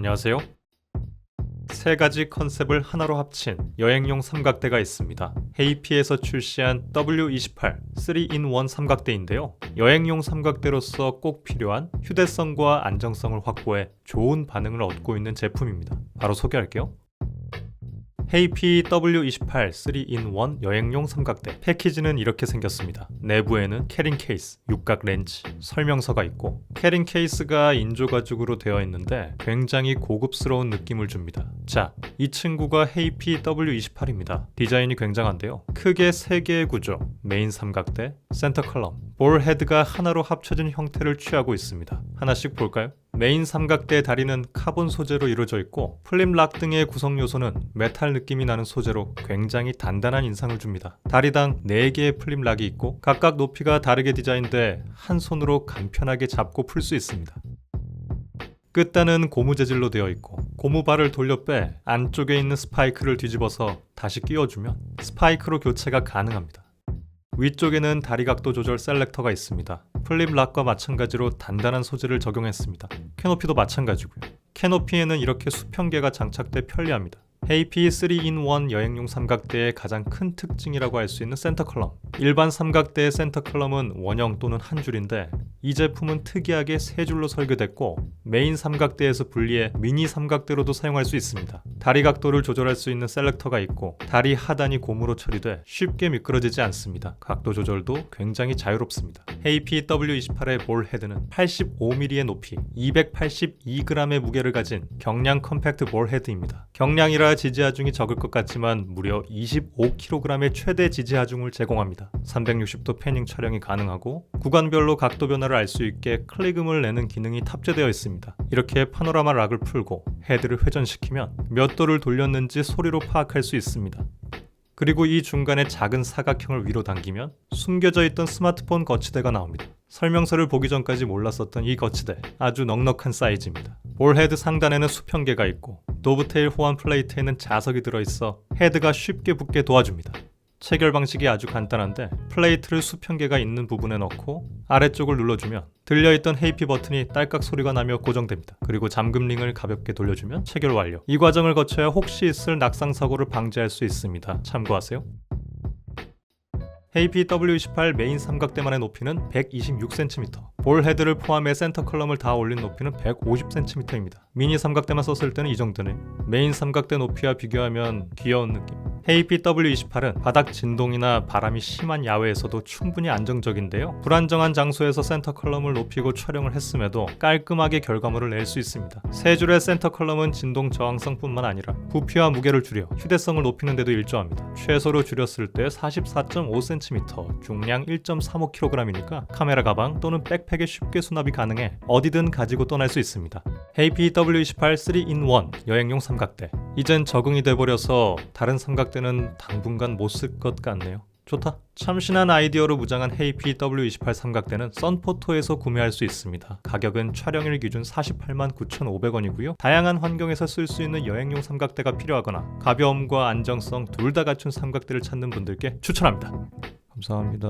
안녕하세요. 세 가지 컨셉을 하나로 합친 여행용 삼각대가 있습니다. 헤이피에서 출시한 W28 3in1 삼각대인데요. 여행용 삼각대로서 꼭 필요한 휴대성과 안정성을 확보해 좋은 반응을 얻고 있는 제품입니다. 바로 소개할게요. 헤이피 W28 3in1 여행용 삼각대 패키지는 이렇게 생겼습니다. 내부에는 캐링 케이스, 육각 렌즈, 설명서가 있고 캐링 케이스가 인조 가죽으로 되어 있는데 굉장히 고급스러운 느낌을 줍니다. 자, 이 친구가 헤이피 W28입니다. 디자인이 굉장한데요. 크게 세 개의 구조, 메인 삼각대, 센터 컬럼, 볼 헤드가 하나로 합쳐진 형태를 취하고 있습니다. 하나씩 볼까요? 메인 삼각대의 다리는 카본 소재로 이루어져 있고 플립락 등의 구성 요소는 메탈 느낌이 나는 소재로 굉장히 단단한 인상을 줍니다. 다리당 4개의 플립락이 있고 각각 높이가 다르게 디자인돼 한 손으로 간편하게 잡고 풀 수 있습니다. 끝단은 고무 재질로 되어 있고 고무발을 돌려 빼 안쪽에 있는 스파이크를 뒤집어서 다시 끼워주면 스파이크로 교체가 가능합니다. 위쪽에는 다리 각도 조절 셀렉터가 있습니다. 플립 락과 마찬가지로 단단한 소재를 적용했습니다. 캐노피도 마찬가지고요. 캐노피에는 이렇게 수평계가 장착돼 편리합니다. 헤이피 3in1 여행용 삼각대의 가장 큰 특징이라고 할 수 있는 센터 컬럼. 일반 삼각대의 센터 컬럼은 원형 또는 한 줄인데 이 제품은 특이하게 세 줄로 설계됐고 메인 삼각대에서 분리해 미니 삼각대로도 사용할 수 있습니다. 다리 각도를 조절할 수 있는 셀렉터가 있고 다리 하단이 고무로 처리돼 쉽게 미끄러지지 않습니다. 각도 조절도 굉장히 자유롭습니다. 헤이피 W28의 볼 헤드는 85mm의 높이, 282g의 무게를 가진 경량 컴팩트 볼 헤드입니다. 경량이라 지지하중이 적을 것 같지만 무려 25kg의 최대 지지하중을 제공합니다. 360도 패닝 촬영이 가능하고 구간별로 각도 변화를 알 수 있게 클릭음을 내는 기능이 탑재되어 있습니다. 이렇게 파노라마 락을 풀고 헤드를 회전시키면 몇 도를 돌렸는지 소리로 파악할 수 있습니다. 그리고 이 중간에 작은 사각형을 위로 당기면 숨겨져 있던 스마트폰 거치대가 나옵니다. 설명서를 보기 전까지 몰랐었던 이 거치대 아주 넉넉한 사이즈입니다. 볼 헤드 상단에는 수평계가 있고 도브테일 호환 플레이트에는 자석이 들어있어 헤드가 쉽게 붙게 도와줍니다. 체결 방식이 아주 간단한데 플레이트를 수평계가 있는 부분에 넣고 아래쪽을 눌러주면 들려있던 헤이피 버튼이 딸깍 소리가 나며 고정됩니다. 그리고 잠금 링을 가볍게 돌려주면 체결 완료. 이 과정을 거쳐야 혹시 있을 낙상 사고를 방지할 수 있습니다. 참고하세요. 헤이피 W28 메인 삼각대만의 높이는 126cm, 볼 헤드를 포함해 센터 컬럼을 다 올린 높이는 150cm입니다. 미니 삼각대만 썼을 때는 이 정도네. 메인 삼각대 높이와 비교하면 귀여운 느낌. 헤이피 W28은 바닥 진동이나 바람이 심한 야외에서도 충분히 안정적인데요. 불안정한 장소에서 센터 컬럼을 높이고 촬영을 했음에도 깔끔하게 결과물을 낼 수 있습니다. 세 줄의 센터 컬럼은 진동 저항성뿐만 아니라 부피와 무게를 줄여 휴대성을 높이는 데도 일조합니다. 최소로 줄였을 때 44.5cm, 중량 1.35kg이니까 카메라 가방 또는 백팩에 쉽게 수납이 가능해 어디든 가지고 떠날 수 있습니다. 헤이피 W28 3in1 여행용 삼각대. 이젠 적응이 돼버려서 다른 삼각대는 당분간 못 쓸 것 같네요. 좋다. 참신한 아이디어로 무장한 헤이피 W28 삼각대는 썬포토에서 구매할 수 있습니다. 가격은 촬영일 기준 48만 9,500원이고요. 다양한 환경에서 쓸 수 있는 여행용 삼각대가 필요하거나 가벼움과 안정성 둘 다 갖춘 삼각대를 찾는 분들께 추천합니다. 감사합니다.